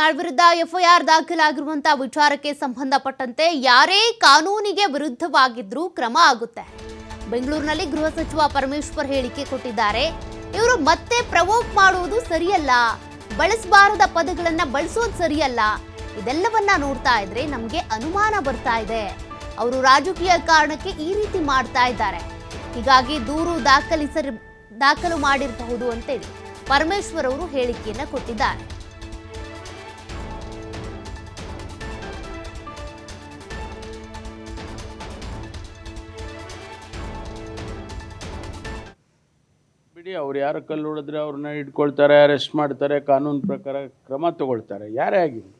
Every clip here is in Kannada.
ವಿರುದ್ಧ ಎಫ್ಐಆರ್ ದಾಖಲಾಗಿರುವಂತಹ ವಿಚಾರಕ್ಕೆ ಸಂಬಂಧಪಟ್ಟಂತೆ ಯಾರೇ ಕಾನೂನಿಗೆ ವಿರುದ್ಧವಾಗಿದ್ರೂ ಕ್ರಮ ಆಗುತ್ತೆ. ಬೆಂಗಳೂರಿನಲ್ಲಿ ಗೃಹ ಸಚಿವ ಪರಮೇಶ್ವರ್ ಹೇಳಿಕೆ ಕೊಟ್ಟಿದ್ದಾರೆ. ಇವರು ಮತ್ತೆ ಪ್ರವೋಕ್ ಮಾಡುವುದು ಸರಿಯಲ್ಲ. ಬಳಸಬಾರದ ಪದಗಳನ್ನ ಬಳಸೋದು ಸರಿಯಲ್ಲ. ಇದೆಲ್ಲವನ್ನ ನೋಡ್ತಾ ಇದ್ರೆ ನಮಗೆ ಅನುಮಾನ ಬರ್ತಾ ಇದೆ. ಅವರು ರಾಜಕೀಯ ಕಾರಣಕ್ಕೆ ಈ ರೀತಿ ಮಾಡ್ತಾ ಇದ್ದಾರೆ. ಹೀಗಾಗಿ ದೂರು ದಾಖಲಿಸ ದಾಖಲು ಮಾಡಿರಬಹುದು ಅಂತೇಳಿ ಪರಮೇಶ್ವರ್ ಅವರು ಹೇಳಿಕೆಯನ್ನ ಕೊಟ್ಟಿದ್ದಾರೆ. ಬಿಡಿ ಅವ್ರು ಯಾರು ಕಲ್ಲು ಹೊಡೆದ್ರೆ ಅವ್ರನ್ನ ಇಟ್ಕೊಳ್ತಾರೆ ಅರೆಸ್ಟ್ ಮಾಡ್ತಾರೆ, ಕಾನೂನು ಪ್ರಕಾರ ಕ್ರಮ ತಗೊಳ್ತಾರೆ. ಯಾರೇ ಆಗಿರಲಿ,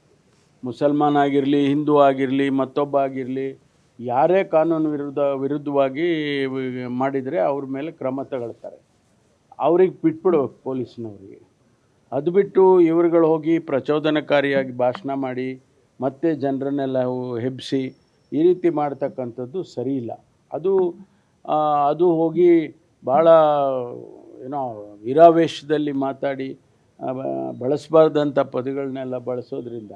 ಮುಸಲ್ಮಾನ್ ಆಗಿರಲಿ, ಹಿಂದೂ ಆಗಿರಲಿ, ಮತ್ತೊಬ್ಬ ಆಗಿರಲಿ, ಯಾರೇ ಕಾನೂನು ವಿರುದ್ಧ, ವಿರುದ್ಧವಾಗಿ ಮಾಡಿದರೆ ಅವ್ರ ಮೇಲೆ ಕ್ರಮ ತಗೊಳ್ತಾರೆ. ಅವ್ರಿಗೆ ಬಿಟ್ಬಿಡ್ಬೇಕು ಪೊಲೀಸ್ನವ್ರಿಗೆ. ಅದು ಬಿಟ್ಟು ಇವರುಗಳು ಹೋಗಿ ಪ್ರಚೋದನಕಾರಿಯಾಗಿ ಭಾಷಣ ಮಾಡಿ, ಮತ್ತೆ ಜನರನ್ನೆಲ್ಲ ಹೆಬ್ಬಿಸಿ ಈ ರೀತಿ ಮಾಡ್ತಕ್ಕಂಥದ್ದು ಸರಿ ಇಲ್ಲ. ಅದು ಅದು ಹೋಗಿ ಭಾಳ ಏನೋ ವಿರಾವೇಶದಲ್ಲಿ ಮಾತಾಡಿ ಬಳಸಬಾರ್ದಂಥ ಪದಗಳನ್ನೆಲ್ಲ ಬಳಸೋದ್ರಿಂದ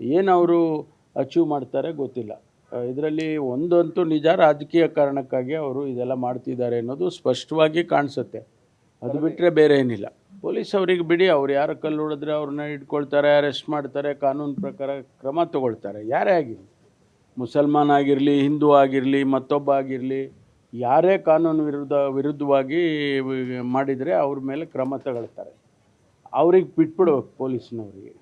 ಏನು ಅವರು ಅಚೀವ್ ಮಾಡ್ತಾರೆ ಗೊತ್ತಿಲ್ಲ. ಇದರಲ್ಲಿ ಒಂದಂತೂ ನಿಜ ರಾಜಕೀಯ ಕಾರಣಕ್ಕಾಗಿ ಅವರು ಇದೆಲ್ಲ ಮಾಡ್ತಿದ್ದಾರೆ ಅನ್ನೋದು ಸ್ಪಷ್ಟವಾಗಿ ಕಾಣಿಸುತ್ತೆ. ಅದು ಬಿಟ್ಟರೆ ಬೇರೆ ಏನಿಲ್ಲ. ಪೊಲೀಸ್ ಅವರಿಗೆ ಬಿಡಿ ಅವ್ರು ಯಾರು ಕಲ್ಲು ಹೊಡೆದ್ರೆ ಅವ್ರನ್ನ ಹಿಡ್ಕೊಳ್ತಾರೆ ಅರೆಸ್ಟ್ ಮಾಡ್ತಾರೆ ಕಾನೂನು ಪ್ರಕಾರ ಕ್ರಮ ತಗೊಳ್ತಾರೆ. ಯಾರೇ ಆಗಿರಲಿ. ಮುಸಲ್ಮಾನ್ ಆಗಿರಲಿ ಹಿಂದೂ ಆಗಿರಲಿ ಮತ್ತೊಬ್ಬ ಆಗಿರಲಿ ಯಾರೇ ಕಾನೂನು ವಿರುದ್ಧ, ವಿರುದ್ಧವಾಗಿ ಮಾಡಿದರೆ ಅವ್ರ ಮೇಲೆ ಕ್ರಮ ತಗೊಳ್ತಾರೆ. ಅವ್ರಿಗೆ ಬಿಟ್ಬಿಡ್ಬೇಕು ಪೊಲೀಸ್ನವ್ರಿಗೆ.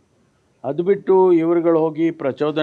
ಅದು ಬಿಟ್ಟು ಇವರುಗಳು ಹೋಗಿ ಪ್ರಚೋದನೆ